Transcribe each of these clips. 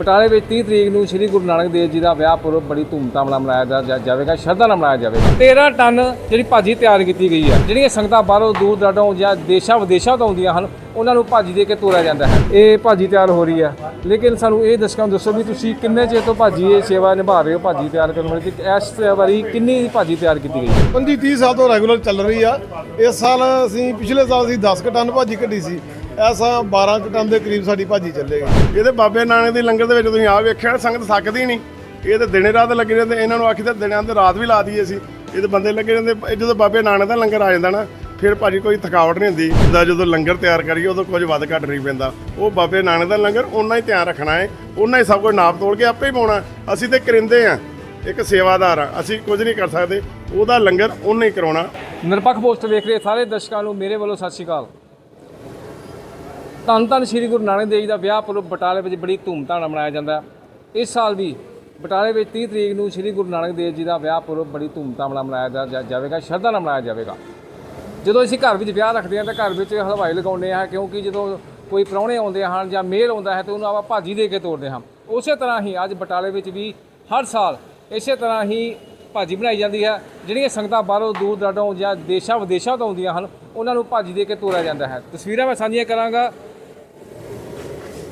ਬਟਾਲੇ ਵਿੱਚ 30 ਤਰੀਕ ਨੂੰ ਸ੍ਰੀ ਗੁਰੂ ਨਾਨਕ ਦੇਵ ਜੀ ਦਾ ਵਿਆਹ ਪੁਰਬ ਬੜੀ ਧੂਮਧਾਮ ਨਾਲ ਮਨਾਇਆ ਜਾ- ਜਾਵੇਗਾ, ਸ਼ਰਧਾ ਨਾਲ ਮਨਾਇਆ ਜਾਵੇਗਾ। 13 ਟਨ ਜਿਹੜੀ ਭਾਜੀ ਤਿਆਰ ਕੀਤੀ ਗਈ ਹੈ, ਜਿਹੜੀਆਂ ਸੰਗਤਾਂ ਬਾਹਰੋਂ ਦੂਰ ਦਰਾਡੋਂ ਜਾਂ ਦੇਸ਼ਾਂ ਵਿਦੇਸ਼ਾਂ ਤੋਂ ਆਉਂਦੀਆਂ ਹਨ, ਉਹਨਾਂ ਨੂੰ ਭਾਜੀ ਦੇ ਕੇ ਤੋਰਿਆ ਜਾਂਦਾ ਹੈ। ਇਹ ਭਾਜੀ ਤਿਆਰ ਹੋ ਰਹੀ ਹੈ। ਲੇਕਿਨ ਸਾਨੂੰ ਇਹ ਦਰਸ਼ਕਾਂ ਨੂੰ ਦੱਸੋ ਵੀ ਤੁਸੀਂ ਕਿੰਨੇ ਚਿਰ ਤੋਂ ਭਾਜੀ ਇਹ ਸੇਵਾ ਨਿਭਾ ਰਹੇ ਹੋ, ਭਾਜੀ ਤਿਆਰ ਕਰਨ ਵਾਲੀ? ਤੇ ਇਸ ਵਾਰੀ ਕਿੰਨੀ ਭਾਜੀ ਤਿਆਰ ਕੀਤੀ ਗਈ ਹੈ? 25 30 ਸਾਲ ਤੋਂ ਰੈਗੂਲਰ ਚੱਲ ਰਹੀ ਆ। ਇਸ ਸਾਲ ਅਸੀਂ ਪਿਛਲੇ ਸਾਲ ਅਸੀਂ 10 ਕੁ ਟਨ ਭਾਜੀ ਕੱਢੀ ਸੀ। ਇਸ ਸਾਲ 12 ਟਨ ਦੇ ਕਰੀਬ ਸਾਡੀ ਭਾਜੀ ਚੱਲੇਗੀ ਇਹਦੇ ਬਾਬੇ ਨਾਨਕ ਦੇ ਲੰਗਰ ਦੇ ਵਿੱਚ ਤੁਸੀਂ ਆ ਵੇਖਿਆ ਸੰਗਤ ਥੱਕਦੀ ਨਹੀਂ। ਇਹ ਤੇ ਦਿਨੇ ਰਾਤ ਲੱਗੇ ਰਹਿੰਦੇ, ਇਹਨਾਂ ਨੂੰ ਆਖੀ ਤਾਂ ਦਿਨਾਂ ਤੇ ਰਾਤ ਵੀ ਲਾ ਦਈਏ ਅਸੀਂ। ਇਹ ਤੇ ਬੰਦੇ ਲੱਗੇ ਰਹਿੰਦੇ, ਇਹ ਜਦੋਂ ਬਾਬੇ ਨਾਨਕ ਦਾ ਲੰਗਰ ਆ ਜਾਂਦਾ ਨਾ, ਫਿਰ ਭਾਜੀ ਕੋਈ ਥਕਾਵਟ ਨਹੀਂ ਹੁੰਦੀ। ਜਿੱਦਾਂ ਜਦੋਂ ਲੰਗਰ ਤਿਆਰ ਕਰੀਏ, ਉਦੋਂ ਕੁਝ ਵੱਧ ਘੱਟ ਨਹੀਂ ਪੈਂਦਾ। ਉਹ ਬਾਬੇ ਨਾਨਕ ਦਾ ਲੰਗਰ ਉਹਨਾਂ ਹੀ ਧਿਆਨ ਰੱਖਣਾ ਹੈ ਉਹਨਾਂ ਹੀ ਸਭ ਕੁਝ ਨਾਪ ਤੋਲ ਕੇ ਆਪੇ ਹੀ ਪਾਉਣਾ। ਅਸੀਂ ਤੇ ਕਰਿੰਦੇ ਆ ਇੱਕ ਸੇਵਾਦਾਰ ਆ ਅਸੀਂ ਕੁਝ ਨਹੀਂ ਕਰ ਸਕਦੇ। ਉਹਦਾ ਲੰਗਰ ਉਹਨੇ ਹੀ ਕਰਾਉਣਾ। ਨਿਰਪੱਖ ਪੋਸਟ ਵੇਖ ਰਹੇ ਸਾਰੇ ਦਰਸ਼ਕਾਂ ਨੂੰ, ਮੇਰੇ ਵੱਲੋਂ ਸਤਿ ਸ਼੍ਰੀ ਅਕਾਲ। ਧੰਨ ਧੰਨ ਸ੍ਰੀ ਗੁਰੂ ਨਾਨਕ ਦੇਵ ਜੀ ਦਾ ਵਿਆਹ ਪੁਰਬ ਬਟਾਲੇ ਵਿੱਚ ਬੜੀ ਧੂਮਧਾਮ ਨਾਲ ਮਨਾਇਆ ਜਾਂਦਾ। ਇਸ ਸਾਲ ਵੀ ਬਟਾਲੇ ਵਿੱਚ 30 ਤਰੀਕ ਨੂੰ ਸ੍ਰੀ ਗੁਰੂ ਨਾਨਕ ਦੇਵ ਜੀ ਦਾ ਵਿਆਹ ਪੁਰਬ ਬੜੀ ਧੂਮਧਾਮ ਨਾਲ ਮਨਾਇਆ ਜਾ- ਜਾਵੇਗਾ, ਸ਼ਰਧਾ ਨਾਲ ਮਨਾਇਆ ਜਾਵੇਗਾ। ਜਦੋਂ ਅਸੀਂ ਘਰ ਵਿੱਚ ਵਿਆਹ ਰੱਖਦੇ ਹਾਂ ਤਾਂ ਘਰ ਵਿੱਚ ਹਲਵਾਈ ਲਗਾਉਂਦੇ ਹਾਂ ਕਿਉਂਕਿ ਜਦੋਂ ਕੋਈ ਪ੍ਰਾਹੁਣੇ ਆਉਂਦੇ ਹਨ ਜਾਂ ਮੇਲ ਆਉਂਦਾ ਹੈ ਤਾਂ ਉਹਨੂੰ ਆਪਾਂ ਭਾਜੀ ਦੇ ਕੇ ਤੋਰਦੇ ਹਾਂ। ਉਸੇ ਤਰ੍ਹਾਂ ਹੀ ਅੱਜ ਬਟਾਲੇ ਵਿੱਚ ਵੀ ਹਰ ਸਾਲ ਇਸੇ ਤਰ੍ਹਾਂ ਹੀ ਭਾਜੀ ਬਣਾਈ ਜਾਂਦੀ ਹੈ। ਜਿਹੜੀਆਂ ਸੰਗਤਾਂ ਬਾਹਰੋਂ ਦੂਰ ਦਰਾਡੋਂ ਜਾਂ ਦੇਸ਼ਾਂ ਵਿਦੇਸ਼ਾਂ ਤੋਂ ਆਉਂਦੀਆਂ ਹਨ, ਉਹਨਾਂ ਨੂੰ ਭਾਜੀ ਦੇ ਕੇ ਤੋਰਿਆ ਜਾਂਦਾ ਹੈ। ਤਸਵੀਰਾਂ ਮੈਂ ਸਾਂਝੀਆਂ ਕਰਾਂਗਾ।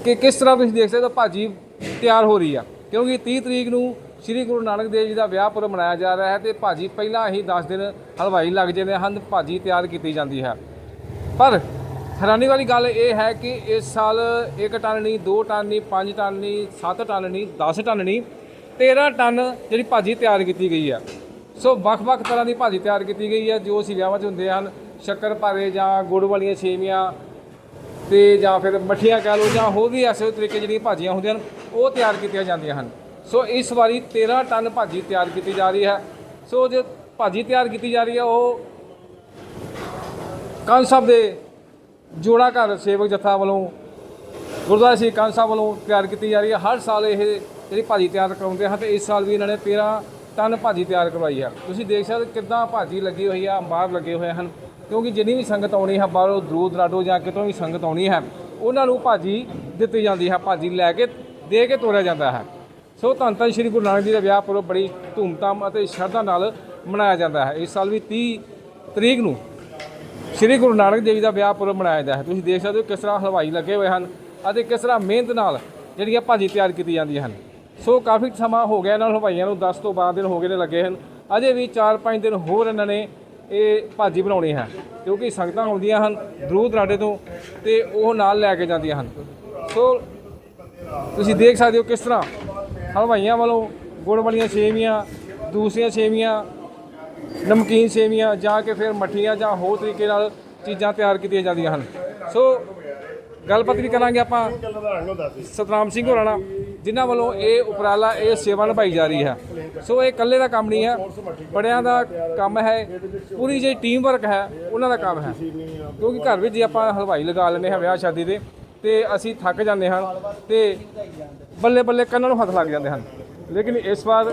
ਕਿ ਕਿਸ ਤਰ੍ਹਾਂ ਤੁਸੀਂ ਦੇਖ ਸਕਦੇ ਹੋ ਭਾਜੀ ਤਿਆਰ ਹੋ ਰਹੀ ਆ। ਕਿਉਂਕਿ 30 ਤਰੀਕ ਨੂੰ ਸ੍ਰੀ ਗੁਰੂ ਨਾਨਕ ਦੇਵ ਜੀ ਦਾ ਵਿਆਹ ਪੁਰਬ ਮਨਾਇਆ ਜਾ ਰਿਹਾ ਹੈ ਤੇ ਭਾਜੀ ਪਹਿਲਾਂ ਹੀ 10 ਦਿਨ ਹਲਵਾਈ ਲੱਗ ਜਾਂਦੇ ਹਨ, ਭਾਜੀ ਤਿਆਰ ਕੀਤੀ ਜਾਂਦੀ ਹੈ। ਪਰ ਹੈਰਾਨੀ ਵਾਲੀ ਗੱਲ ਇਹ ਹੈ ਕਿ ਇਸ ਸਾਲ 1 ਟਨ ਨਹੀਂ 2 ਟਨ ਨਹੀਂ 5 ਟਨ ਨਹੀਂ 7 ਟਨ ਨਹੀਂ 10 ਟਨ ਨਹੀਂ 13 ਟਨ ਜਿਹੜੀ ਭਾਜੀ ਤਿਆਰ ਕੀਤੀ ਗਈ ਹੈ ਸੋ ਵੱਖ-ਵੱਖ ਤਰ੍ਹਾਂ ਦੀ ਭਾਜੀ ਤਿਆਰ ਕੀਤੀ ਗਈ ਹੈ ਜੋ ਅਸੀਂ ਵਿਆਹਾਂ 'ਚ ਹੁੰਦੇ ਹਨ, ਸ਼ੱਕਰ ਭਾਰੇ ਜਾਂ ਗੁੜ ਵਾਲੀਆਂ ਸੇਵੀਆਂ ਤੇ ਜਾਂ ਫਿਰ ਮੱਠੀਆਂ ਕਹਿ ਲਓ ਜਾਂ ਹੋਰ ਵੀ ਐਸੇ ਤਰੀਕੇ ਜਿਹੜੀਆਂ ਭਾਜੀਆਂ ਹੁੰਦੀਆਂ ਹਨ, ਉਹ ਤਿਆਰ ਕੀਤੀਆਂ ਜਾਂਦੀਆਂ ਹਨ। ਸੋ ਇਸ ਵਾਰੀ 13 ਟਨ ਭਾਜੀ ਤਿਆਰ ਕੀਤੀ ਜਾ ਰਹੀ ਹੈ। ਸੋ ਜੋ ਭਾਜੀ ਤਿਆਰ ਕੀਤੀ ਜਾ ਰਹੀ ਹੈ, ਉਹ ਕੰਨ ਸਾਹਿਬ ਦੇ ਜੋੜਾ ਘਰ ਸੇਵਕ ਜਥਾ ਵੱਲੋਂ, ਗੁਰਦੁਆਰਾ ਸ੍ਰੀ ਕੰਨ ਸਾਹਿਬ ਵੱਲੋਂ ਤਿਆਰ ਕੀਤੀ ਜਾ ਰਹੀ ਹੈ। ਹਰ ਸਾਲ ਇਹ ਜਿਹੜੀ ਭਾਜੀ ਤਿਆਰ ਕਰਾਉਂਦੇ ਹਨ ਤੇ ਇਸ ਸਾਲ ਵੀ ਇਹਨਾਂ ਨੇ 13 ਟਨ ਭਾਜੀ ਤਿਆਰ ਕਰਵਾਈ ਹੈ। ਤੁਸੀਂ ਦੇਖ ਸਕਦੇ ਹੋ ਕਿੱਦਾਂ ਭਾਜੀ ਲੱਗੀ ਹੋਈ ਆ, ਅੰਬਾਰ ਲੱਗੇ ਹੋਏ ਹਨ। ਕਿਉਂਕਿ ਜਿੰਨੀ ਵੀ ਸੰਗਤ ਆਉਣੀ ਹੈ ਬਾਹਰੋਂ ਦੂਰ ਦਰਾਡੋ ਜਾਂ ਕਿਤੋਂ ਵੀ ਸੰਗਤ ਆਉਣੀ ਹੈ, ਉਹਨਾਂ ਨੂੰ ਭਾਜੀ ਦਿੱਤੀ ਜਾਂਦੀ ਹੈ, ਭਾਜੀ ਲੈ ਕੇ, ਦੇ ਕੇ ਤੋਰਿਆ ਜਾਂਦਾ ਹੈ। ਸੋ ਧੰਨ ਧੰਨ ਸ਼੍ਰੀ ਗੁਰੂ ਨਾਨਕ ਜੀ ਦਾ ਵਿਆਹ ਪੁਰਬ ਬੜੀ ਧੂਮਧਾਮ ਅਤੇ ਸ਼ਰਧਾ ਨਾਲ ਮਨਾਇਆ ਜਾਂਦਾ ਹੈ। ਇਸ ਸਾਲ ਵੀ 30 ਤਰੀਕ ਨੂੰ ਸ਼੍ਰੀ ਗੁਰੂ ਨਾਨਕ ਦੇਵ ਜੀ ਦਾ ਵਿਆਹ ਪੁਰਬ ਮਨਾਇਆ ਜਾਂਦਾ ਹੈ। ਤੁਸੀਂ ਦੇਖ ਸਕਦੇ ਹੋ ਕਿਸ ਤਰ੍ਹਾਂ ਹਲਵਾਈ ਲੱਗੇ ਹੋਏ ਹਨ ਅਤੇ ਕਿਸ ਤਰ੍ਹਾਂ ਮਿਹਨਤ ਨਾਲ ਜਿਹੜੀਆਂ ਭਾਜੀ ਤਿਆਰ ਕੀਤੀ ਜਾਂਦੀਆਂ ਹਨ। ਸੋ ਕਾਫੀ ਸਮਾਂ ਹੋ ਗਿਆ ਇਹਨਾਂ ਹਲਵਾਈਆਂ ਨੂੰ 10 ਤੋਂ 12 ਦਿਨ ਹੋ ਗਏ ਨੇ ਲੱਗੇ ਹਨ। ਅਜੇ ਵੀ 4-5 ਦਿਨ ਹੋਰ ਇਹਨਾਂ ਨੇ ਇਹ ਭਾਜੀ ਬਣਾਉਣੀ ਹੈ ਕਿਉਂਕਿ ਸੰਗਤਾਂ ਆਉਂਦੀਆਂ ਹਨ ਦੂਰ ਦਰਾਡੇ ਤੋਂ ਤੇ ਉਹ ਨਾਲ ਲੈ ਕੇ ਜਾਂਦੀਆਂ ਹਨ। ਸੋ ਤੁਸੀਂ ਦੇਖ ਸਕਦੇ ਹੋ ਕਿਸ ਤਰ੍ਹਾਂ ਹਲਵਾਈਆਂ ਵੱਲੋਂ ਗੁੜ ਵਾਲੀਆਂ ਸੇਵੀਆਂ ਦੂਸਰੀਆਂ ਸੇਵੀਆਂ ਨਮਕੀਨ ਸੇਵੀਆਂ ਜਾਂ ਕਿ ਫਿਰ ਮੱਠੀਆਂ ਜਾਂ ਹੋਰ ਤਰੀਕੇ ਨਾਲ ਚੀਜ਼ਾਂ ਤਿਆਰ ਕੀਤੀਆਂ ਜਾਂਦੀਆਂ ਹਨ। ਸੋ ਗੱਲਬਾਤ ਵੀ ਕਰਾਂਗੇ ਆਪਾਂ। ਸਤਨਾਮ ਸਿੰਘ ਹੋਰਾਂ ਨਾਲ। ਜਿਨ੍ਹਾਂ ਵੱਲੋਂ ਇਹ ਉਪਰਾਲਾ, ਇਹ ਸੇਵਾ ਨਿਭਾਈ ਜਾ ਰਹੀ ਹੈ। ਸੋ ਇਹ ਇਕੱਲੇ ਦਾ ਕੰਮ ਨਹੀਂ ਹੈ। ਬੜਿਆਂ ਦਾ ਕੰਮ ਹੈ। ਪੂਰੀ ਜਿਹੜੀ ਟੀਮ ਵਰਕ ਹੈ, ਉਹਨਾਂ ਦਾ ਕੰਮ ਹੈ। ਕਿਉਂਕਿ ਘਰ ਵਿੱਚ ਜੇ ਆਪਾਂ ਹਲਵਾਈ ਲਗਾ ਲੈਂਦੇ ਹਾਂ ਵਿਆਹ ਸ਼ਾਦੀ ਦੇ ਤੇ ਅਸੀਂ ਥੱਕ ਜਾਂਦੇ ਹਾਂ ਤੇ ਬੱਲੇ ਬੱਲੇ ਕੰਨਾਂ ਨੂੰ ਹੱਥ ਲੱਗ ਜਾਂਦੇ ਹਨ। ਲੇਕਿਨ ਇਸ ਵਾਰ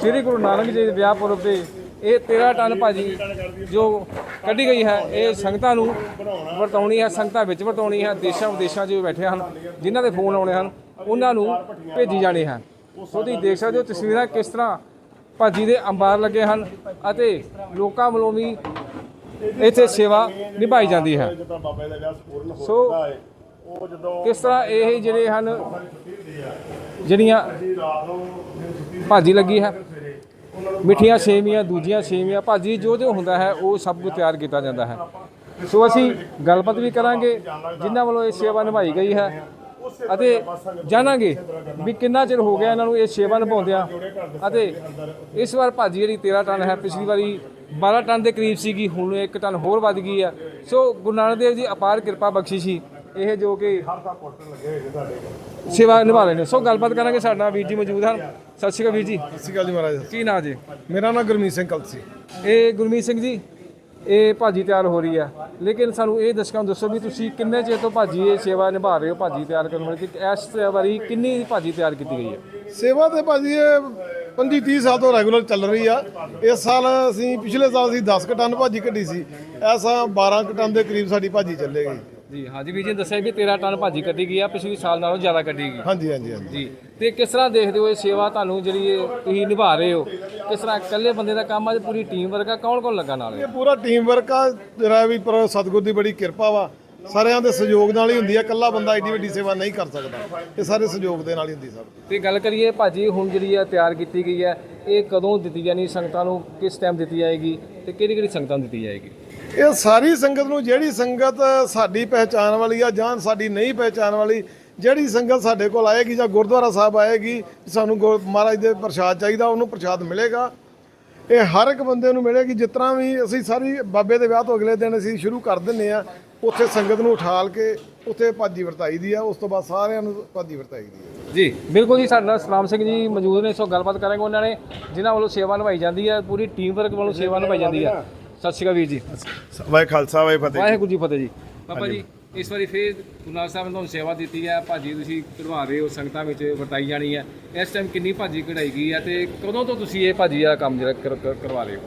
ਸ੍ਰੀ ਗੁਰੂ ਨਾਨਕ ਜੀ ਦੇ ਵਿਆਹ ਪੁਰਬ ਤੇ ਇਹ 13 ਟਨ ਭਾਜੀ ਜੋ ਕੱਢੀ ਗਈ ਹੈ, ਇਹ ਸੰਗਤਾਂ ਨੂੰ ਵਰਤਾਉਣੀ ਹੈ, ਸੰਗਤਾਂ ਵਿੱਚ ਵਰਤਾਉਣੀ ਹੈ, ਦੇਸ਼ਾਂ ਵਿਦੇਸ਼ਾਂ 'ਚ ਬੈਠੇ ਹਨ, ਜਿਨ੍ਹਾਂ ਦੇ ਫੋਨ ਆਉਣੇ ਹਨ, ਉਹਨਾਂ ਨੂੰ ਭੇਜੀ ਜਾਣੀ ਹੈ। ਤੁਸੀਂ ਦੇਖ ਸਕਦੇ ਹੋ ਤਸਵੀਰਾਂ ਕਿਸ ਤਰ੍ਹਾਂ ਭਾਜੀ ਦੇ ਅੰਬਾਰ ਲੱਗੇ ਹਨ ਅਤੇ ਲੋਕਾਂ ਵੱਲੋਂ ਵੀ ਇੱਥੇ ਸੇਵਾ ਨਿਭਾਈ ਜਾਂਦੀ ਹੈ। ਸੋ ਕਿਸ ਤਰ੍ਹਾਂ ਇਹ ਜਿਹੜੇ ਹਨ, ਜਿਹੜੀਆਂ ਰਾਤ ਨੂੰ ਭਾਜੀ ਲੱਗੀ ਹੈ। ਮਿੱਠੀਆਂ ਸੇਵੀਆਂ ਦੂਜੀਆਂ ਸੇਵੀਆਂ ਭਾਜੀ ਜੋ ਜੋ ਹੁੰਦਾ ਹੈ, ਉਹ ਸਭ ਕੁਝ ਤਿਆਰ ਕੀਤਾ ਜਾਂਦਾ ਹੈ। ਸੋ ਅਸੀਂ ਗੱਲਬਾਤ ਵੀ ਕਰਾਂਗੇ, ਜਿਨ੍ਹਾਂ ਵੱਲੋਂ ਇਹ ਸੇਵਾ ਨਿਭਾਈ ਗਈ ਹੈ ਅਤੇ ਜਾਣਾਂਗੇ ਵੀ ਕਿੰਨਾ ਚਿਰ ਹੋ ਗਿਆ ਇਹਨਾਂ ਨੂੰ ਇਹ ਸੇਵਾ ਨਿਭਾਉਂਦਿਆਂ ਅਤੇ ਇਸ ਵਾਰ ਭਾਜੀ ਜਿਹੜੀ 13 ਟਨ ਹੈ, ਪਿਛਲੀ ਵਾਰੀ 12 ਟਨ ਦੇ ਕਰੀਬ ਸੀਗੀ, ਹੁਣ 1 ਟਨ ਹੋਰ ਵੱਧ ਗਈ ਹੈ। ਸੋ ਗੁਰੂ ਨਾਨਕ ਦੇਵ ਜੀ, ਅਪਾਰ ਕਿਰਪਾ ਬਖਸ਼ੀ ਸੀ ਇਹ ਜੋ ਕਿ ਸੇਵਾ ਨਿਭਾ ਰਹੇ ਨੇ। ਸੋ ਗੱਲਬਾਤ ਕਰਾਂਗੇ। ਸਾਡੇ ਨਾਲ ਵੀਰ ਜੀ ਮੌਜੂਦ ਹਨ। ਸਤਿ ਸ਼੍ਰੀ ਅਕਾਲ ਵੀਰ ਜੀ। ਸਤਿ ਸ਼੍ਰੀ ਅਕਾਲ ਜੀ ਮਹਾਰਾਜ। ਕੀ ਨਾਂ ਜੀ? ਮੇਰਾ ਨਾਮ ਗੁਰਮੀਤ ਸਿੰਘ ਕਲਸੀ। ਇਹ ਗੁਰਮੀਤ ਸਿੰਘ ਜੀ ਇਹ ਭਾਜੀ ਤਿਆਰ ਹੋ ਰਹੀ ਹੈ ਲੇਕਿਨ ਸਾਨੂੰ ਇਹ ਦਰਸ਼ਕਾਂ ਨੂੰ ਦੱਸੋ ਵੀ ਤੁਸੀਂ ਕਿੰਨੇ ਚਿਰ ਤੋਂ ਭਾਜੀ ਇਹ ਸੇਵਾ ਨਿਭਾ ਰਹੇ ਹੋ ਭਾਜੀ ਤਿਆਰ ਕਰਨ ਵਾਲੀ? ਤੇ ਇਸ ਵਾਰੀ ਕਿੰਨੀ ਭਾਜੀ ਤਿਆਰ ਕੀਤੀ ਗਈ ਹੈ? ਸੇਵਾ ਤੇ ਭਾਜੀ ਇਹ 25 30 ਸਾਲ ਤੋਂ ਰੈਗੂਲਰ ਚੱਲ ਰਹੀ ਆ। ਇਸ ਸਾਲ ਅਸੀਂ ਪਿਛਲੇ ਸਾਲ ਅਸੀਂ 10 ਕੁ ਟਨ ਭਾਜੀ ਕੱਢੀ ਸੀ। ਸਾਲ 12 ਕੁ ਟਨ ਦੇ ਕਰੀਬ ਸਾਡੀ ਭਾਜੀ ਚੱਲੇਗੀ। ਜੀ ਹਾਂਜੀ ਵੀਰ ਜੀ ਨੇ ਦੱਸਿਆ ਵੀ 13 ਟਨ ਭਾਜੀ ਕੱਢੀ ਗਈ ਆ ਪਿਛਲੇ ਸਾਲ ਨਾਲੋਂ ਜ਼ਿਆਦਾ ਕੱਢੀ ਗਈ। ਹਾਂਜੀ ਹਾਂਜੀ ਹਾਂਜੀ। ਜੀ ਤੇ ਕਿਸ ਤਰ੍ਹਾਂ ਦੇਖਦੇ ਹੋ ਇਹ ਸੇਵਾ ਤੁਹਾਨੂੰ ਜਿਹੜੀ ਇਹ ਤੁਸੀਂ ਨਿਭਾ ਰਹੇ ਹੋ? ਕਿਸ ਤਰ੍ਹਾਂ ਇਕੱਲੇ ਬੰਦੇ ਦਾ ਕੰਮ ਆ ਜਾਂ ਪੂਰੀ ਟੀਮ ਵਰਗਾ ਕੌਣ ਕੌਣ ਲੱਗਾ ਨਾਲ? ਇਹ ਪੂਰਾ ਟੀਮ ਵਰਕ ਆ ਜਿਹੜਾ ਵੀ ਪਰ ਸਤਿਗੁਰ ਦੀ ਬੜੀ ਕਿਰਪਾ ਵਾ। ਸਾਰਿਆਂ ਦੇ ਸਹਿਯੋਗ ਨਾਲ ਹੀ ਹੁੰਦੀ ਆ ਇਕੱਲਾ ਬੰਦਾ ਏਡੀ ਵੱਡੀ ਸੇਵਾ ਨਹੀਂ ਕਰ ਸਕਦਾ। ਇਹ ਸਾਰੇ ਸਹਿਯੋਗ ਦੇ ਨਾਲ ਹੀ ਹੁੰਦੀ ਸਭ ਤੇ ਗੱਲ ਕਰੀਏ ਭਾਜੀ ਹੁਣ ਜਿਹੜੀ ਆ ਤਿਆਰ ਕੀਤੀ ਗਈ ਹੈ ਇਹ ਕਦੋਂ ਦਿੱਤੀ ਜਾਣੀ? ਸੰਗਤਾਂ ਨੂੰ ਕਿਸ ਟਾਈਮ ਦਿੱਤੀ ਜਾਏਗੀ? ਤੇ ਕਿਹੜੀ ਕਿਹੜੀ ਸੰਗਤਾਂ ਨੂੰ ਦਿੱਤੀ ਜਾਏਗੀ? ਇਹ ਸਾਰੀ ਸੰਗਤ ਨੂੰ ਜਿਹੜੀ ਸੰਗਤ ਸਾਡੀ ਪਹਿਚਾਨ ਵਾਲੀ ਆ ਜਾਂ ਸਾਡੀ ਨਹੀਂ ਪਹਿਚਾਨ ਵਾਲੀ, ਜਿਹੜੀ ਸੰਗਤ ਸਾਡੇ ਕੋਲ ਆਏਗੀ ਜਾਂ ਗੁਰਦੁਆਰਾ ਸਾਹਿਬ ਆਏਗੀ, ਸਾਨੂੰ ਗੁਰ- ਮਹਾਰਾਜ ਦੇ ਪ੍ਰਸ਼ਾਦ ਚਾਹੀਦਾ, ਉਹਨੂੰ ਪ੍ਰਸ਼ਾਦ ਮਿਲੇਗਾ। ਇਹ ਹਰ ਇੱਕ ਬੰਦੇ ਨੂੰ ਮਿਲੇਗੀ, ਜਿਸ ਤਰ੍ਹਾਂ ਵੀ ਅਸੀਂ ਸਾਰੀ ਬਾਬੇ ਦੇ ਵਿਆਹ ਤੋਂ ਅਗਲੇ ਦਿਨ ਅਸੀਂ ਸ਼ੁਰੂ ਕਰ ਦਿੰਨੇ ਆ ਉੱਥੇ ਸੰਗਤ ਨੂੰ ਉਠਾਲ ਕੇ ਉੱਥੇ ਭਾਜੀ ਵਰਤਾਈ ਦੀ ਆ, ਉਸ ਤੋਂ ਬਾਅਦ ਸਾਰਿਆਂ ਨੂੰ ਭਾਜੀ ਵਰਤਾਈ ਦੀ ਆ। ਜੀ। ਬਿਲਕੁਲ ਜੀ, ਸਾਡੇ ਨਾਲ ਸਲਾਮ ਸਿੰਘ ਜੀ ਮੌਜੂਦ ਨੇ ਸੋ ਗੱਲਬਾਤ ਕਰਾਂਗੇ ਉਹਨਾਂ ਨੇ, ਜਿਨ੍ਹਾਂ ਵੱਲੋਂ ਸੇਵਾ ਨਿਭਾਈ ਜਾਂਦੀ ਹੈ ਪੂਰੀ ਟੀਮ ਵਰਕ ਵੱਲੋਂ ਸੇਵਾ ਨਿਭਾਈ ਜਾਂਦੀ ਹੈ ਸਤਿ ਸ਼੍ਰੀ ਅਕਾਲ ਵੀਰ ਜੀ। ਵਾਹਿ ਖਾਲਸਾ ਵਾਹਿ ਫਤਿਹ ਵਾਹਿਗੁਰੂ ਜੀ ਫਤਿਹ ਜੀ। ਬਾਬਾ ਜੀ ਇਸ ਵਾਰੀ ਫੇਰ ਗੁਰਨਾਲ ਸਾਹਿਬ ਨੇ ਤੁਹਾਨੂੰ ਸੇਵਾ ਦਿੱਤੀ ਹੈ। ਭਾਜੀ ਤੁਸੀਂ ਕਢਵਾ ਰਹੇ ਹੋ ਸੰਗਤਾਂ ਵਿੱਚ ਵਰਤਾਈ ਜਾਣੀ ਹੈ। ਇਸ ਟਾਈਮ ਕਿੰਨੀ ਭਾਜੀ ਕਢਾਈ ਗਈ ਹੈ ਤੇ ਕਦੋਂ ਤੋਂ ਤੁਸੀਂ ਇਹ ਭਾਜੀ ਦਾ ਕੰਮ ਜਿਹੜਾ ਕਰ- ਕਰ- ਕਰਵਾ ਰਹੇ ਹੋ?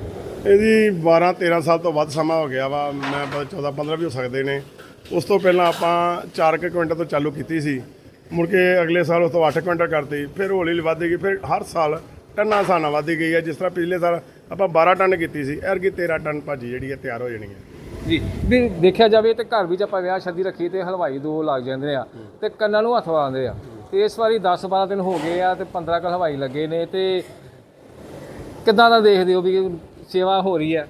ਇਹਦੀ 12 13 ਸਾਲ ਤੋਂ ਵੱਧ ਸਮਾਂ ਹੋ ਗਿਆ ਵਾ। ਮੈਂ 14 15 ਵੀ ਹੋ ਸਕਦੇ ਨੇ। ਉਸ ਤੋਂ ਪਹਿਲਾਂ ਆਪਾਂ 4 ਕੁਇੰਟਲ ਤੋਂ ਚਾਲੂ ਕੀਤੀ ਸੀ। ਮੁੜ ਕੇ ਅਗਲੇ ਸਾਲ ਉਸ ਤੋਂ 8 ਕੁਇੰਟਲ ਕਰਤੀ। ਫਿਰ ਹੌਲੀ ਹੌਲੀ ਵੱਧਦੀ ਗਈ। ਫਿਰ ਹਰ ਸਾਲ ਟੰਨਾਂ ਸਾਨਾ ਵੱਧਦੀ ਗਈ ਹੈ। ਜਿਸ ਤਰ੍ਹਾਂ ਪਿਛਲੇ ਸਾਲ ਆਪਾਂ 12 ਟਨ ਕੀਤੀ ਸੀ ਐਰਗੀ 13 ਟਨ ਭਾਜੀ ਜਿਹੜੀ ਹੈ ਤਿਆਰ ਹੋ ਜਾਣੀ ਹੈ ਜੀ ਵੀ ਦੇਖਿਆ ਜਾਵੇ ਤੇ ਘਰ ਵਿੱਚ ਆਪਾਂ ਵਿਆਹ ਸ਼ਾਦੀ ਰੱਖੀ ਤੇ ਹਲਵਾਈ ਦੋ ਲੱਗ ਜਾਂਦੇ ਆ ਤੇ ਕੰਨਾਂ ਨੂੰ ਹੱਥ ਵਾਉਂਦੇ ਆ। ਤੇ ਇਸ ਵਾਰੀ 10 12 ਦਿਨ ਹੋ ਗਏ ਆ ਤੇ 15 ਕ ਹਲਵਾਈ ਲੱਗੇ ਨੇ ਤੇ ਕਿੱਦਾਂ ਦਾ ਦੇਖਦੇ ਹੋ ਵੀ ਸੇਵਾ ਹੋ ਰਹੀ ਹੈ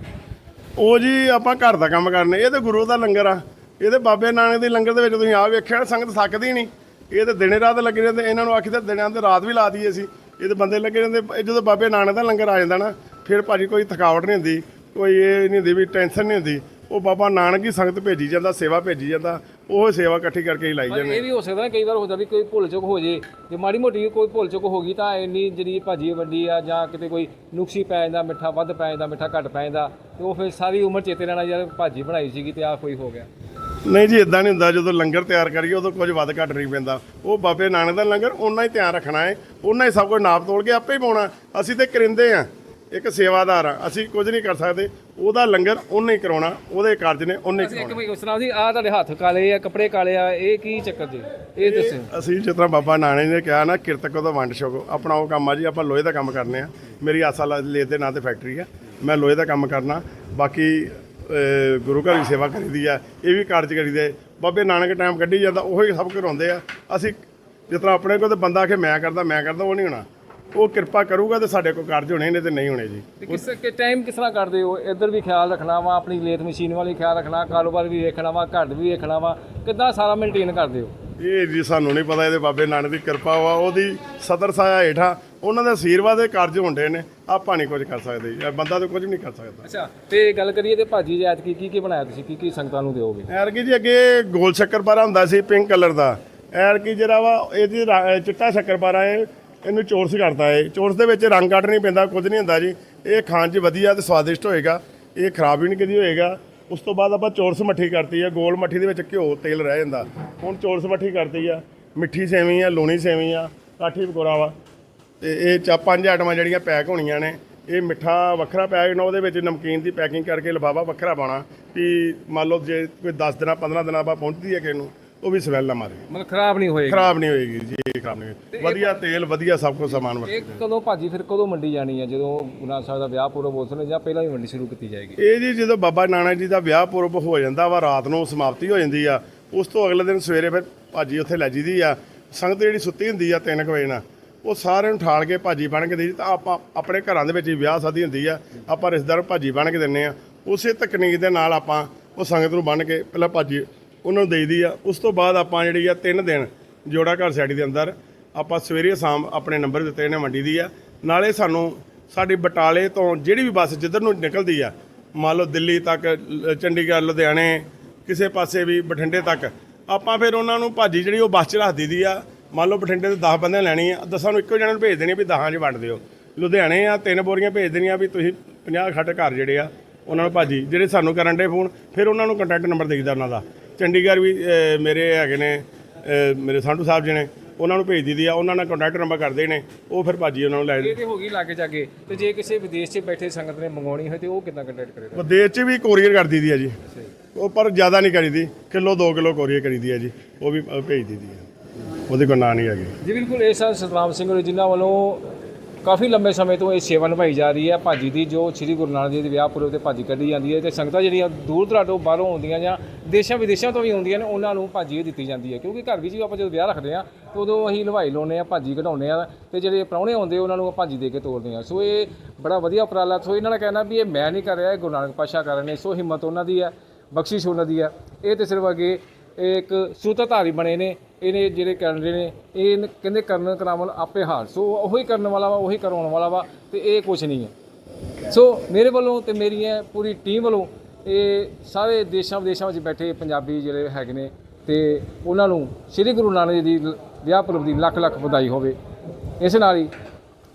ਉਹ ਜੀ ਆਪਾਂ ਘਰ ਦਾ ਕੰਮ ਕਰਨੇ ਇਹ ਤੇ ਗੁਰੂ ਦਾ ਲੰਗਰ ਆ। ਇਹ ਤੇ ਬਾਬੇ ਨਾਨਕ ਦੇ ਲੰਗਰ ਦੇ ਵਿੱਚ ਤੁਸੀਂ ਆ ਵੇਖਿਆ ਨਾ, ਸੰਗਤ ਥੱਕਦੀ ਨਹੀਂ। ਇਹ ਤੇ ਦਿਨੇ ਰਾਤ ਲੱਗੇ ਰਹਿੰਦੇ ਇਹਨਾਂ ਨੂੰ ਆਖੀ ਤਾਂ ਦਿਨਾਂ ਤੇ ਰਾਤ ਵੀ ਲਾ ਦਈਏ ਅਸੀਂ। ਇਹ ਤੇ ਬੰਦੇ ਲੱਗੇ ਰਹਿੰਦੇ ਜਦੋਂ ਬਾਬੇ ਨਾਨਕ ਦਾ ਲੰਗਰ ਆ ਜਾਂਦਾ ਨਾ ਫਿਰ ਭਾਜੀ ਕੋਈ ਥਕਾਵਟ ਨਹੀਂ ਹੁੰਦੀ ਕੋਈ ਇਹ ਨਹੀਂ ਹੁੰਦੀ ਵੀ ਟੈਨਸ਼ਨ ਨਹੀਂ ਹੁੰਦੀ। ਉਹ ਬਾਬਾ ਨਾਨਕ ਹੀ ਸੰਗਤ ਭੇਜੀ ਜਾਂਦਾ ਸੇਵਾ ਭੇਜੀ ਜਾਂਦਾ ਉਹ ਸੇਵਾ ਇਕੱਠੀ ਕਰਕੇ ਹੀ ਲਾਈ ਪਰ ਜਾਂਦੇ ਇਹ ਵੀ ਹੋ ਸਕਦਾ ਨਾ ਕਈ ਵਾਰ ਹੁੰਦਾ ਵੀ ਕੋਈ ਭੁੱਲ ਚੁੱਕ ਹੋ ਜੇ ਜੇ ਮਾੜੀ ਮੋਟੀ ਕੋਈ ਭੁੱਲ ਚੁੱਕ ਹੋ ਗਈ ਤਾਂ ਇੰਨੀ ਜਿਹੜੀ ਭਾਜੀ ਵੱਡੀ ਆ ਜਾਂ ਕਿਤੇ ਕੋਈ ਨੁਕਸੀ ਪੈ ਜਾਂਦਾ ਮਿੱਠਾ ਵੱਧ ਪੈ ਜਾਂਦਾ ਮਿੱਠਾ ਘੱਟ ਪੈ ਜਾਂਦਾ ਤੇ ਉਹ ਫਿਰ ਸਾਰੀ ਉਮਰ ਚੇਤੇ ਰਹਿਣਾ ਯਾਰ ਭਾਜੀ ਬਣਾਈ ਸੀਗੀ ਤੇ ਆ ਕੋਈ ਹੋ ਗਿਆ। ਨਹੀਂ ਜੀ ਇਦਾਂ ਨਹੀਂ ਹੁੰਦਾ ਜਦੋਂ ਲੰਗਰ ਤਿਆਰ ਕਰੀਏ ਉਦੋਂ ਕੁਝ ਵੱਧ ਘੱਟ ਨਹੀਂ ਪੈਂਦਾ। ਉਹ ਬਾਬੇ ਨਾਨਕ ਦਾ ਲੰਗਰ ਉਹਨਾਂ ਹੀ ਧਿਆਨ ਰੱਖਣਾ ਹੈ ਉਹਨਾਂ ਹੀ ਸਭ ਕੁਝ ਨਾਪ ਤੋਲ ਕੇ ਆਪੇ ਹੀ ਪਾਉਣਾ। ਅਸੀਂ ਤੇ ਕਰਿੰਦੇ ਆ। ਇੱਕ ਸੇਵਾਦਾਰ ਆ ਅਸੀਂ ਕੁਝ ਨਹੀਂ ਕਰ ਸਕਦੇ। ਉਹਦਾ ਲੰਗਰ ਉਹਨੇ ਹੀ ਕਰਾਉਣਾ ਉਹਦੇ ਕਾਰਜ ਨੇ ਉਹਨੇ ਹੀ ਅਸੀਂ ਇੱਕ ਕਰਾਉਣਾ। ਵੀ ਸੁਣਾਓ ਜੀ ਆ ਤੁਹਾਡੇ ਹੱਥ ਕਾਲੇ ਆ ਕੱਪੜੇ ਕਾਲੇ ਆ ਇਹ ਕੀ ਚੱਕਰ ਜੀ? ਇਹ ਦੱਸੋ। ਅਸੀਂ ਜਿਸ ਤਰ੍ਹਾਂ ਬਾਬਾ ਨਾਨਕ ਨੇ ਕਿਹਾ ਨਾ ਕਿਰਤਕ ਤੋਂ ਵੰਡ ਛਕੋ। ਆਪਣਾ ਉਹ ਕੰਮ ਆ ਜੀ ਆਪਾਂ ਲੋਹੇ ਦਾ ਕੰਮ ਕਰਨੇ ਆ। ਮੇਰੀ ਆਸਾ ਲੇਤ ਦੇ ਨਾਂ ਤੇ ਫੈਕਟਰੀ ਆ। ਮੈਂ ਲੋਹੇ ਦਾ ਕੰਮ ਕਰਨਾ। ਬਾਕੀ ਅਹ, ਗੁਰੂ ਘਰ ਦੀ ਸੇਵਾ ਕਰੀਦੀ ਆ ਇਹ ਵੀ ਕਾਰਜ ਕਰੀਦੇ ਬਾਬੇ ਨਾਨਕ ਟਾਈਮ ਕੱਢੀ ਜਾਂਦਾ ਉਹੀ ਸਭ ਕਰਾਉਂਦੇ ਆ। ਅਸੀਂ ਜਿਸ ਤਰ੍ਹਾਂ ਆਪਣੇ ਕੋਲ ਤੇ ਬੰਦਾ ਆਖੇ ਮੈਂ ਕਰਦਾ ਮੈਂ ਕਰਦਾ ਉਹ ਨਹੀਂ ਹੋਣਾ। ਉਹ ਕਿਰਪਾ ਕਰੂਗਾ ਤੇ ਸਾਡੇ ਕੋਲ ਕਾਰਜ ਹੋਣੇ ਨੇ ਤੇ ਨਹੀਂ ਹੋਣੇ ਜੀ। ਤੇ ਕਿਸ ਕਿ ਟਾਈਮ ਕਿਸ ਤਰ੍ਹਾਂ ਕਰਦੇ ਹੋ? ਇੱਧਰ ਵੀ ਖਿਆਲ ਰੱਖਣਾ ਵਾ ਆਪਣੀ ਲੇਥ ਮਸ਼ੀਨ ਵਾਲੀ ਖਿਆਲ ਰੱਖਣਾ ਕਾਰੋਬਾਰ ਵੀ ਵੇਖਣਾ ਵਾ ਘਰ ਵੀ ਵੇਖਣਾ ਵਾ ਕਿੱਦਾਂ ਸਾਰਾ ਮੇਨਟੇਨ ਕਰਦੇ ਹੋ? ਇਹ ਜੀ ਸਾਨੂੰ ਨਹੀਂ ਪਤਾ ਇਹਦੇ ਬਾਬੇ ਨਾਨਕ ਦੀ ਕਿਰਪਾ ਵਾ ਉਹਦੀ ਸਦਰ ਸਾਇਆ ਹੇਠਾਂ ਉਹਨਾਂ ਦੇ ਆਸ਼ੀਰਵਾਦ ਦੇ ਕਾਰਜ ਹੁੰਦੇ ਨੇ। ਆਪਾਂ ਨਹੀਂ ਕੁਝ ਕਰ ਸਕਦੇ ਜੀ। ਇਹ ਬੰਦਾ ਤਾਂ ਕੁਝ ਨਹੀਂ ਕਰ ਸਕਦਾ। ਅੱਛਾ ਤੇ ਗੱਲ ਕਰੀਏ ਤੇ ਭਾਜੀ ਜੀ ਐਤਕੀ ਕੀ ਕੀ ਬਣਾਇਆ ਤੁਸੀਂ? ਕੀ ਕੀ ਸੰਗਤਾਂ ਨੂੰ ਦਿਓਗੇ? ਐਰਕੀ ਜੀ ਅੱਗੇ ਗੋਲ ਸ਼ੱਕਰਪਾਰਾ ਹੁੰਦਾ ਸੀ ਪਿੰਕ ਕਲਰ ਦਾ। ਐਰਕੀ ਜਿਹੜਾ ਵਾ ਇਹਦੀ ਰਾ- ਚਿੱਟਾ ਸ਼ੱਕਰਪਾਰਾ ਹੈ ਇਹਨੂੰ ਚੋਰਸ ਕਰਦਾ ਹੈ ਚੋਰਸ ਦੇ ਵਿੱਚ ਰੰਗ ਕੱਢ ਨਹੀਂ ਪੈਂਦਾ, ਕੁਝ ਨਹੀਂ ਹੁੰਦਾ ਜੀ। ਇਹ ਖਾਣ 'ਚ ਵਧੀਆ ਤੇ ਸਵਾਦਿਸ਼ਟ ਹੋਏਗਾ। ਇਹ ਖਰਾਬ ਵੀ ਨਹੀਂ ਕਦੀ ਹੋਏਗਾ। ਉਸ ਤੋਂ ਬਾਅਦ ਆਪਾਂ ਚੋਰਸ ਮੱਠੀ ਕਰਤੀ ਆ। ਗੋਲ ਮੱਠੀ ਦੇ ਵਿੱਚ ਘਿਓ, ਤੇਲ ਰਹਿ ਜਾਂਦਾ। ਹੁਣ ਚੋਰਸ ਮੱਠੀ ਕਰਤੀ ਆ। ਮਿੱਠੀ ਸੇਵੀਂ ਆ, ਲੂਣੀ ਸੇਵੀਂ ਆ, ਕਾਠੀ ਪਕੌੜਾ ਵਾ। ਤੇ ਇਹ ਚਾ ਪੰਜ ਆਈਟਮਾਂ ਜਿਹੜੀਆਂ ਪੈਕ ਹੋਣੀਆਂ ਨੇ। ਇਹ ਮਿੱਠਾ ਵੱਖਰਾ ਪੈਕ ਹੋਣਾ ਉਹਦੇ ਵਿੱਚ ਨਮਕੀਨ ਦੀ ਪੈਕਿੰਗ ਕਰਕੇ ਲਿਫਾਫਾ ਵੱਖਰਾ ਪਾਉਣਾ। ਵੀ ਮੰਨ ਲਓ ਜੇ ਕੋਈ 10 ਦਿਨਾਂ 15 ਦਿਨਾਂ ਬਾਅਦ ਪਹੁੰਚਦੀ ਹੈ ਕਿਸੇ ਨੂੰ ਉਹ ਵੀ ਸਮੈਲ ਨਾ ਮਾਰੇ। ਮਤਲਬ ਖਰਾਬ ਨਹੀਂ ਹੋਏਗੀ? ਖਰਾਬ ਨਹੀਂ ਹੋਏਗੀ ਜੀ ਇਹ ਖਰਾਬ ਨਹੀਂ ਹੋਏਗੀ। ਵਧੀਆ ਤੇਲ ਵਧੀਆ ਸਭ ਕੁਝ ਸਮਾਨ ਵਰਤ ਇਹ ਕਦੋਂ ਭਾਜੀ ਫਿਰ ਕਦੋਂ ਮੰਡੀ ਜਾਣੀ ਹੈ ਜਦੋਂ ਗੁਰੂ ਸਾਹਿਬ ਦਾ ਵਿਆਹ ਪੂਰਾ ਬੋਲਸਨ ਜਾਂ ਪਹਿਲਾਂ ਹੀ ਮੰਡੀ ਸ਼ੁਰੂ ਕੀਤੀ ਜਾਏਗੀ? ਇਹ ਜੀ ਜਦੋਂ ਬਾਬਾ ਨਾਨਕ ਜੀ ਦਾ ਵਿਆਹ ਪੁਰਬ ਹੋ ਜਾਂਦਾ ਵਾ ਰਾਤ ਨੂੰ ਸਮਾਪਤੀ ਹੋ ਜਾਂਦੀ ਆ ਉਸ ਤੋਂ ਅਗਲੇ ਦਿਨ ਸਵੇਰੇ ਫਿਰ ਭਾਜੀ ਉੱਥੇ ਲੈ ਜੀਦੀ ਆ। ਸੰਗਤ ਜਿਹੜੀ ਸੁੱਤੀ ਹੁੰਦੀ ਆ 3 ਵਜੇ ਨਾਲ ਉਹ ਸਾਰਿਆਂ ਨੂੰ ਠਾਲ ਕੇ ਭਾਜੀ ਬਣ ਕੇ ਦੇ ਤਾਂ ਆਪਾਂ ਆਪਣੇ ਘਰਾਂ ਦੇ ਵਿੱਚ ਹੀ ਵਿਆਹ ਸ਼ਾਦੀ ਹੁੰਦੀ ਆ ਆਪਾਂ ਰਿਸ਼ਤੇਦਾਰ ਨੂੰ ਭਾਜੀ ਬਣ ਕੇ ਦਿੰਨੇ ਆ। ਉਸੇ ਤਕਨੀਕ ਦੇ ਨਾਲ ਆਪਾਂ ਉਹ ਸੰਗਤ ਨੂੰ ਬਣ ਕੇ ਪਹਿਲਾਂ ਭਾਜੀ ਉਹਨਾਂ ਨੂੰ ਦੇਈਦੀ ਆ। ਉਸ ਤੋਂ ਬਾਅਦ ਆਪਾਂ ਜਿਹੜੀ ਆ ਤਿੰਨ ਦਿਨ ਜੋੜਾ ਘਰ ਸੈਟੀ ਦੇ ਅੰਦਰ ਆਪਾਂ ਸਵੇਰੇ ਸ਼ਾਮ ਆਪਣੇ ਨੰਬਰ ਦਿੱਤੇ ਨੇ ਮੰਡੀ ਦੀ ਆ। ਨਾਲੇ ਸਾਨੂੰ ਸਾਡੀ ਬਟਾਲੇ ਤੋਂ ਜਿਹੜੀ ਵੀ ਬੱਸ ਜਿੱਧਰ ਨੂੰ ਨਿਕਲਦੀ ਆ, ਮੰਨ ਲਓ ਦਿੱਲੀ ਤੱਕ ਲ- ਚੰਡੀਗੜ੍ਹ, ਲੁਧਿਆਣੇ, ਕਿਸੇ ਪਾਸੇ ਵੀ ਬਠਿੰਡੇ ਤੱਕ, ਆਪਾਂ ਫਿਰ ਉਹਨਾਂ ਨੂੰ ਭਾਜੀ ਜਿਹੜੀ ਉਹ ਬੱਸ 'ਚ ਰੱਖ ਦਿੱਤੀ ਆ। ਮੰਨ ਲਓ ਬਠਿੰਡੇ ਤੋਂ 10 ਬੰਦੇ ਲੈਣੀ ਆ, ਦਸਾਂ ਨੂੰ ਇੱਕੋ ਜਣੇ ਨੂੰ ਭੇਜ ਦੇਣੀ ਆ ਵੀ 10 'ਚ ਵੰਡ ਦਿਓ। ਲੁਧਿਆਣੇ ਆ, ਤਿੰਨ ਬੋਰੀਆਂ ਭੇਜ ਦੇਣੀਆਂ ਵੀ ਤੁਸੀਂ 50 ਖੱਟ ਘਰ ਜਿਹੜੇ ਆ, ਉਹਨਾਂ ਨੂੰ ਭਾਜੀ, ਜਿਹੜੇ ਸਾਨੂੰ ਕਰਨ ਦੇ ਫੋਨ, ਫਿਰ ਉਹਨਾਂ ਨੂੰ ਕੰਟੈਕਟ ਨੰਬਰ ਦੇਈਦਾ ਉਹਨਾਂ ਦਾ। ਚੰਡੀਗੜ੍ਹ ਵੀ ਮੇਰੇ ਹੈਗੇ ਨੇ ਮੇਰੇ ਸੰਧੂ ਸਾਹਿਬ ਜੀ ਨੇ ਉਹਨਾਂ ਨੂੰ ਭੇਜ ਦਿੱਤੀ ਆ ਉਹਨਾਂ ਨਾਲ ਕੰਟੈਕਟ ਨੰਬਰ ਕਰਦੇ ਨੇ ਉਹ ਫਿਰ ਭਾਜੀ ਉਹਨਾਂ ਨੂੰ ਲੈ ਇਹ ਤੇ ਹੋ ਗਈ ਲਾਗੇ ਜਾਗੇ ਤੇ ਜੇ ਕਿਸੇ ਵਿਦੇਸ਼ 'ਚ ਬੈਠੇ ਸੰਗਤ ਨੇ ਮੰਗਾਉਣੀ ਹੋਏ ਤੇ ਉਹ ਕਿੱਦਾਂ ਕੰਟੈਕਟ ਕਰੇਗਾ ਵਿਦੇਸ਼ 'ਚ ਵੀ ਕੋਰੀਅਰ ਕਰ ਦਿੱਤੀ ਆ ਜੀ। ਉਹ ਪਰ ਜ਼ਿਆਦਾ ਨਹੀਂ ਕਰੀਦੀ ਕਿਲੋ 2 ਕਿਲੋ ਕੋਰੀਆ ਕਰੀਦੀ ਹੈ ਜੀ ਉਹ ਵੀ ਭੇਜ ਦਿੱਤੀ ਹੈ ਉਹਦੇ ਕੋਲ ਨਾਂ ਨਹੀਂ ਹੈਗੀ। ਜੀ ਬਿਲਕੁਲ ਇਹ ਸਨ ਸਤਨਾਮ ਸਿੰਘ ਹੋਰੀ ਜਿਨ੍ਹਾਂ ਵੱਲੋਂ ਕਾਫੀ ਲੰਬੇ ਸਮੇਂ ਤੋਂ ਇਹ ਸੇਵਾ ਨਿਭਾਈ ਜਾ ਰਹੀ ਹੈ। ਭਾਜੀ ਦੀ ਜੋ ਸ੍ਰੀ ਗੁਰੂ ਨਾਨਕ ਦੇਵ ਦੇ ਵਿਆਹ ਪੁਰਬ ਤੇ ਭਾਜੀ ਕੱਢੀ ਜਾਂਦੀ ਹੈ ਤੇ ਸੰਗਤਾਂ ਜਿਹੜੀਆਂ ਦੂਰ ਦਰਾਡੋਂ ਬਾਹਰੋਂ ਆਉਂਦੀਆਂ ਜਾਂ ਦੇਸ਼ਾਂ ਵਿਦੇਸ਼ਾਂ ਤੋਂ ਵੀ ਆਉਂਦੀਆਂ ਨੇ, ਉਹਨਾਂ ਨੂੰ ਭਾਜੀ ਇਹ ਦਿੱਤੀ ਜਾਂਦੀ ਹੈ। ਕਿਉਂਕਿ ਘਰ ਵਿੱਚ ਵੀ ਆਪਾਂ ਜਦੋਂ ਵਿਆਹ ਰੱਖਦੇ ਆ ਤਾਂ ਉਦੋਂ ਅਸੀਂ ਹਲਵਾਈ ਲਾਉਂਦੇ ਆ ਭਾਜੀ ਕਢਾਉਂਦੇ ਆ ਤੇ ਜਿਹੜੇ ਪ੍ਰਾਹੁਣੇ ਆਉਂਦੇ, ਉਹਨਾਂ ਨੂੰ ਭਾਜੀ ਦੇ ਕੇ ਤੋਰਦੇ ਆ ਸੋ ਇਹ ਬੜਾ ਵਧੀਆ ਉਪਰਾਲਾ, ਸੋ ਇਹਨਾਂ ਦਾ ਕਹਿਣਾ ਵੀ ਇਹ ਮੈਂ ਨਹੀਂ ਕਰ ਰਿਹਾ ਗੁਰੂ ਨਾਨਕ ਪਾਤਸ਼ਾਹ ਕਰ ਰਹੇ ਨੇ, ਸੋ ਹਿੰਮਤ ਉਹਨਾਂ ਦੀ ਹੈ, ਬਖਸ਼ਿਸ਼ ਉਹਨਾਂ ਦੀ ਹੈ। ਇਹ ਤੇ ਸਿਰਫ ਅੱਗੇ ਇਹ ਇੱਕ ਸੂਤਰਧਾਰੀ ਬਣੇ ਨੇ, ਇਹਨੇ ਜਿਹੜੇ ਕਰਨ ਨੇ, ਇਹ ਕਹਿੰਦੇ ਕਰਨ ਕਰਾਵਲ ਆਪੇ ਹਾਰ, ਸੋ ਉਹੀ ਕਰਨ ਵਾਲਾ ਵਾ, ਉਹੀ ਕਰਾਉਣ ਵਾਲਾ ਵਾ, ਤੇ ਇਹ ਕੁਝ ਨਹੀਂ ਹੈ। ਸੋ ਮੇਰੇ ਵੱਲੋਂ ਤੇ ਮੇਰੀ ਇਹ ਪੂਰੀ ਟੀਮ ਵੱਲੋਂ ਇਹ ਸਾਰੇ ਦੇਸ਼ਾਂ ਵਿਦੇਸ਼ਾਂ ਵਿੱਚ ਬੈਠੇ ਪੰਜਾਬੀ ਜਿਹੜੇ ਹੈਗੇ ਨੇ, ਤੇ ਉਹਨਾਂ ਨੂੰ ਸ੍ਰੀ ਗੁਰੂ ਨਾਨਕ ਜੀ ਦੀ ਵਿਆਹ ਪੁਰਬ ਦੀ ਲੱਖ ਲੱਖ ਵਧਾਈ ਹੋਵੇ। ਇਸ ਨਾਲ ਹੀ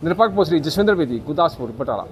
ਨਿਰਪੱਖ ਪੁਸਰੀ ਜਸਵਿੰਦਰ ਬੇਦੀ, ਗੁਰਦਾਸਪੁਰ, ਬਟਾਲਾ।